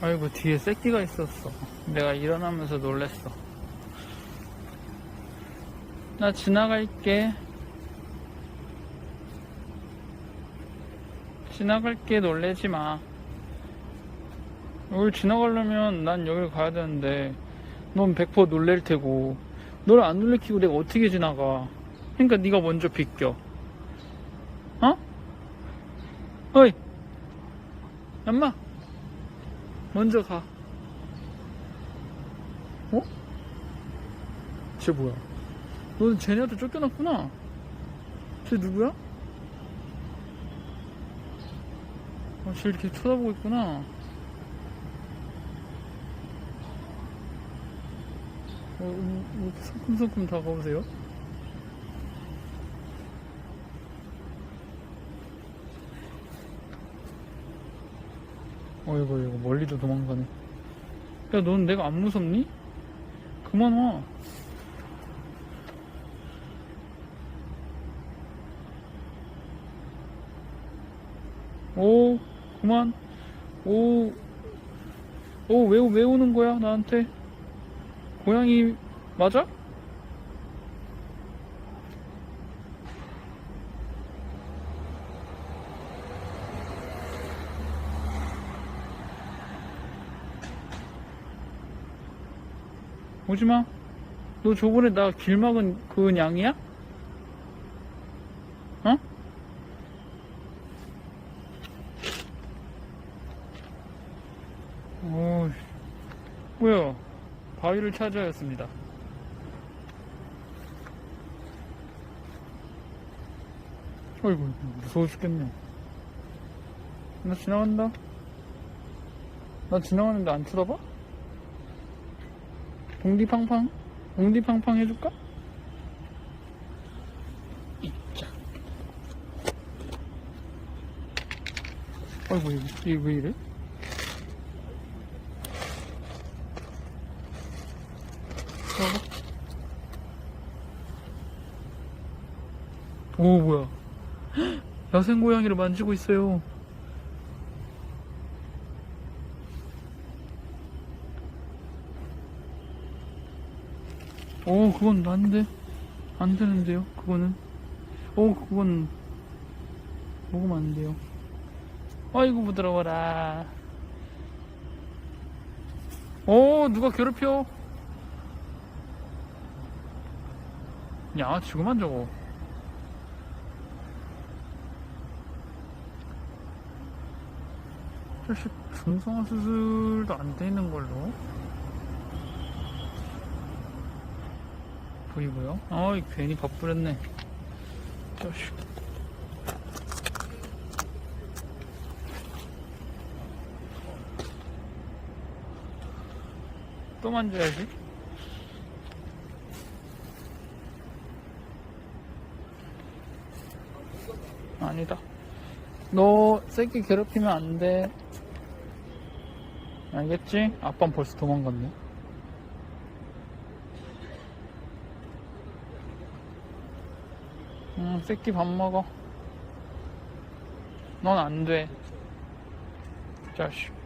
아이고 뒤에 새끼가 있었어. 내가 일어나면서 놀랬어. 나 지나갈게. 지나갈게 놀래지 마. 여기 지나가려면 난 여기를 가야 되는데 넌100% 놀랄 테고. 너를 안 놀래키고 내가 어떻게 지나가? 그러니까 네가 먼저 비껴. 어? 어이 엄마 먼저 가 어? 쟤 뭐야 너는 쟤네한테 쫓겨났구나 쟤 누구야? 아, 쟤 이렇게 쳐다보고 있구나 어, 음, 이렇게 성큼성큼 다가오세요? 어이구, 이거 멀리도 도망가네. 야, 넌 내가 안 무섭니? 그만 와. 오, 그만. 오, 오, 왜, 왜 오는 거야, 나한테? 고양이, 맞아? 오지 마. 너 저번에 나 길 막은 그 양이야? 어? 오, 뭐야? 바위를 찾아야 했습니다. 어이구, 무서워 죽겠네. 나 지나간다. 나 지나가는데 안 쳐다봐? 봉디팡팡? 봉디팡팡 해줄까? 이자. 어이구, 이거, 왜 이래? 오, 뭐야. 야생 고양이를 만지고 있어요. 오, 그건 안 돼. 안 되는데요, 그거는. 오, 그건 먹으면 안 돼요. 아이고, 부드러워라. 오, 누가 괴롭혀? 야, 지금만 저거. 사실 중성화 수술도 안돼 있는 걸로. 보이고요. 어이, 괜히. 자식. 또 만져야지. 아니다. 너 새끼 괴롭히면 안 돼. 알겠지? 아빠는 벌써 도망갔네. 응, 새끼 밥 먹어. 넌 안 돼. 자식.